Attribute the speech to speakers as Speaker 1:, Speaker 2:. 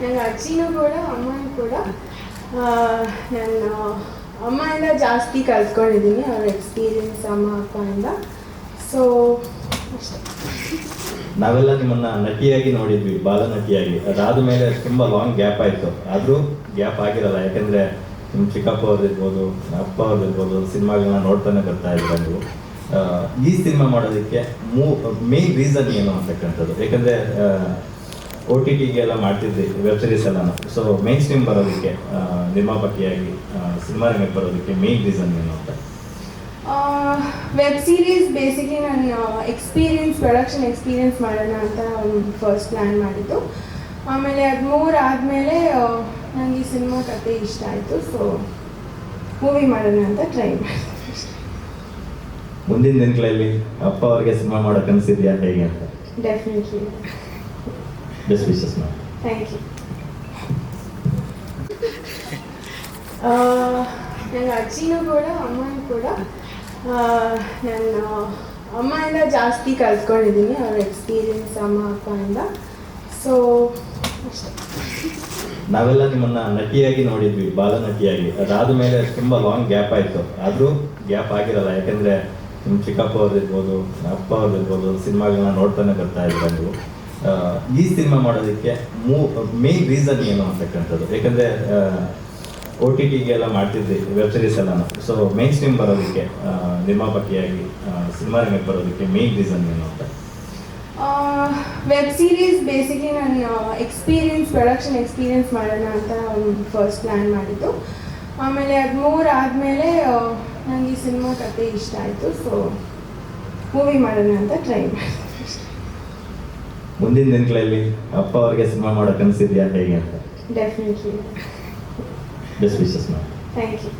Speaker 1: ನನ್ನ ಅಜ್ಜಿನೂ ಕೂಡ, ಅಮ್ಮನೂ ಕೂಡ ನನ್ನ ನಾನು ಅಮ್ಮಯಿಂದ ಜಾಸ್ತಿ ಕಲ್ತ್ಕೊಂಡಿದ್ದೀನಿ, ಅವ್ರ ಎಕ್ಸ್ಪೀರಿಯನ್ಸ್ ಅಮ್ಮ ಅಪ್ಪಯಿಂದ ಸೊ
Speaker 2: ನಾವೆಲ್ಲ ನಿಮ್ಮನ್ನ ನಟಿಯಾಗಿ ನೋಡಿದ್ವಿ, ಬಾಲ ನಟಿಯಾಗಿ. ಅದಾದ ಮೇಲೆ ತುಂಬ ಲಾಂಗ್ ಗ್ಯಾಪ್ ಆಯಿತು. ಆದರೂ ಗ್ಯಾಪ್ ಆಗಿರಲ್ಲ, ಯಾಕಂದ್ರೆ ನಿಮ್ಮ ಚಿಕ್ಕಪ್ಪ ಅವ್ರದ್ದಿರ್ಬೋದು ಅಪ್ಪ ಅವ್ರದ್ದಿರ್ಬೋದು ಸಿನಿಮಾಗಳನ್ನ ನೋಡ್ತಾನೆ ಬರ್ತಾ ಇದ್ರೆ ನೀವು ಈ ಸಿನಿಮಾ ಮಾಡೋದಕ್ಕೆ ಮೂ ಮೇನ್ ರೀಸನ್ ಏನು ಅಂತಕ್ಕಂಥದ್ದು ಯಾಕಂದ್ರೆ ಓ ಟಿ ಟಿಗೆಲ್ಲ ಮಾಡ್ತಿದ್ವಿ ವೆಬ್ ಸೀರೀಸ್ ಎಲ್ಲ ಸೊ ಮೇನ್ ಸ್ಟ್ರೀಮ್ ಬರೋದಕ್ಕೆ ನಿರ್ಮಾಪಕಿಯಾಗಿ ಸಿನಿಮಾ ರಂಗಕ್ಕೆ ಬರೋದಕ್ಕೆ ಮೇನ್ ರೀಸನ್ ಏನು ಅಂತ?
Speaker 1: ವೆಬ್ ಸೀರೀಸ್ ಬೇಸಿಕ್ಲಿ ನಾನು ಎಕ್ಸ್ಪೀರಿಯನ್ಸ್ ಪ್ರೊಡಕ್ಷನ್ ಎಕ್ಸ್ಪೀರಿಯನ್ಸ್ ಮಾಡೋಣ ಅಂತ ಫಸ್ಟ್ ಪ್ಲ್ಯಾನ್ ಮಾಡಿದ್ದು. ಆಮೇಲೆ ಅದು ಮೂರು ಆದಮೇಲೆ ನನಗೆ ಈ ಸಿನಿಮಾ ಕತೆ ಇಷ್ಟ ಆಯಿತು. ಸೊ ಮೂವಿ ಮಾಡೋಣ ಅಂತ ಟ್ರೈ ಮಾಡಿ
Speaker 2: ಮುಂದಿನ ದಿನಗಳಲ್ಲಿ ಅಪ್ಪ ಅವ್ರಿಗೆ ಸಿನಿಮಾ ಮಾಡೋ ಅನಿಸಿದ್ಯಾ ಹೇಗೆ ಅಂತ?
Speaker 1: Definitely
Speaker 2: best wishes, ma'am.
Speaker 1: Thank you ನನ್ನ ಅಜ್ಜಿನೂ ಕೂಡ ಅಮ್ಮನೂ ಕೂಡ ನನ್ನ ನಾನು ಅಮ್ಮಯಿಂದ ಜಾಸ್ತಿ ಕಲ್ತ್ಕೊಂಡಿದ್ದೀನಿ ಅವ್ರ ಎಕ್ಸ್ಪೀರಿಯನ್ಸ್ ಅಮ್ಮ ಅಪ್ಪಯಿಂದ ಸೊ ಅಷ್ಟೇ.
Speaker 2: ನಾವೆಲ್ಲ ನಿಮ್ಮನ್ನ ನಟಿಯಾಗಿ ನೋಡಿದ್ವಿ ಬಾಲ ನಟಿಯಾಗಿ. ಅದಾದ ಮೇಲೆ ತುಂಬಾ ಲಾಂಗ್ ಗ್ಯಾಪ್ ಆಯ್ತು. ಆದ್ರೂ ಗ್ಯಾಪ್ ಆಗಿರಲ್ಲ ಯಾಕಂದ್ರೆ ನಿಮ್ಮ ಚಿಕ್ಕಪ್ಪ ಅವ್ರದ್ದು ಇರ್ಬೋದು ಅಪ್ಪ ಅವ್ರದ್ದು ಇರ್ಬೋದು ಸಿನಿಮಾಗಳನ್ನ ನೋಡ್ತಾನೆ ಬರ್ತಾ ಇದ್ರು ನೀವು ಈ ಸಿನಿಮಾ ಮಾಡೋದಕ್ಕೆ ಮೂ ಮೇನ್ ರೀಸನ್ ಏನು ಅಂತಕ್ಕಂಥದ್ದು? ಯಾಕಂದ್ರೆ ಒ ಟಿ ಟಿಗೆಲ್ಲ ಮಾಡ್ತಿದ್ದೆ ವೆಬ್ ಸೀರೀಸ್ ಎಲ್ಲ ಸೊ ಮೇನ್ ಸ್ಟ್ರೀಮ್ ಬರೋದಕ್ಕೆ ನಿರ್ಮಾಪಕಿಯಾಗಿ ಸಿನಿಮಾ ರಂಗಕ್ಕೆ ಬರೋದಕ್ಕೆ ಮೇನ್ ರೀಸನ್ ಏನು ಅಂತ?
Speaker 1: ವೆಬ್ ಸೀರೀಸ್ ಬೇಸಿಕ್ಲಿ ನಾನು ಎಕ್ಸ್ಪೀರಿಯನ್ಸ್ ಪ್ರೊಡಕ್ಷನ್ ಎಕ್ಸ್ಪೀರಿಯನ್ಸ್ ಮಾಡೋಣ ಅಂತ ಫಸ್ಟ್ ಪ್ಲ್ಯಾನ್ ಮಾಡಿದ್ದು. ಆಮೇಲೆ ಅದು ಮೂರು ಆದಮೇಲೆ ನನಗೆ ಈ ಸಿನಿಮಾ ಕತೆ ಇಷ್ಟ ಆಯಿತು. ಸೊ ಮೂವಿ ಮಾಡೋಣ ಅಂತ ಟ್ರೈ ಮಾಡಿದೆ.
Speaker 2: ಮುಂದಿನ ದಿನಗಳಲ್ಲಿ ಅಪ್ಪ ಅವರಿಗೆ ಸಿನಿಮಾ ಮಾಡೋ ಕನಸಿದ್ಯಾ ಹೇಗೆ ಅಂತ?
Speaker 1: Definitely
Speaker 2: best wishes ma'am
Speaker 1: thank you